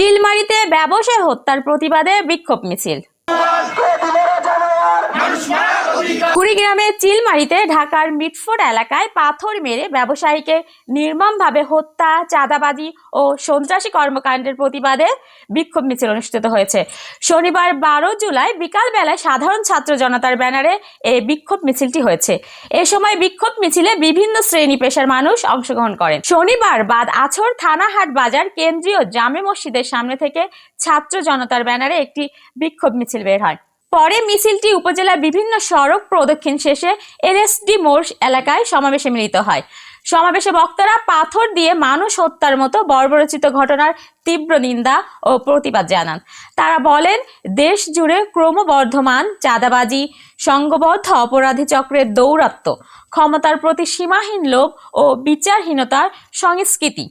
চিলমারিতে ব্যবসায় হত্যার প্রতিবাদে বিক্ষোভ মিছিল। কুড়িগ্রামে চিলমারিতে ঢাকার মিটফোর্ড এলাকায় পাথর মেরে ব্যবসায়ীকে নির্মমভাবে হত্যা, চাঁদাবাজি ও সন্ত্রাসী কর্মকাণ্ডের প্রতিবাদে বিক্ষোভ মিছিল অনুষ্ঠিত হয়েছে। শনিবার বারো জুলাই বিকালবেলায় সাধারণ ছাত্র জনতার ব্যানারে এই বিক্ষোভ মিছিলটি হয়েছে। এ সময় বিক্ষোভ মিছিলে বিভিন্ন শ্রেণি পেশার মানুষ অংশগ্রহণ করেন। শনিবার বাদ আছর থানাহাট বাজার কেন্দ্রীয় জামে মসজিদের সামনে থেকে ছাত্র জনতার ব্যানারে একটি বিক্ষোভ মিছিল বের হয়। পরে মিছিলটি উপজেলার বিভিন্ন সড়ক প্রদক্ষিণ শেষে এনএসডি মোড় এলাকায় সমাবেশে মিলিত হয়। সমাবেশে বক্তারা পাথর দিয়ে মানুষ হত্যার মতো বর্বরচিত ঘটনার তীব্র নিন্দা ও প্রতিবাদ জানান। তারা বলেন, দেশ জুড়ে ক্রমবর্ধমান চাঁদাবাজি সংঘবদ্ধ অপরাধী চক্রের দৌরাত্ম্য ক্ষমতার প্রতি সীমাহীন লোভ ও বিচারহীনতার সংস্কৃতি।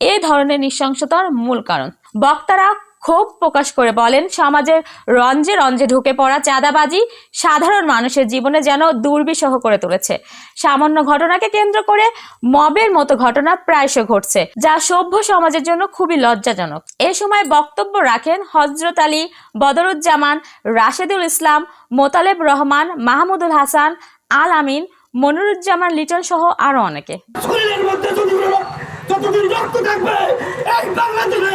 এ ধরনের নৃশংসতার মূল কারণ। বক্তারা ক্ষোভ প্রকাশ করে বলেন, সমাজের রঞ্জে রঞ্জে ঢুকে পড়া চাঁদাবাজি সাধারণ মানুষের জীবনে যেন দুর্বিষহ করে তুলেছে। সামান্য ঘটনাকে কেন্দ্র করে মবের মতো ঘটনা প্রায়শ ঘটছে, যা সভ্য সমাজের জন্য খুবই লজ্জাজনক। এ সময় বক্তব্য রাখেন হজরত আলী বদরুজ্জামান, রাশেদুল ইসলাম, মোতালেব রহমান, মাহমুদুল হাসান, আল আমিন, মনিরুজ্জামান লিটন সহ আরও অনেকে। শরীরের মধ্যে রক্ত থাকবে, এই বাংলাদেশে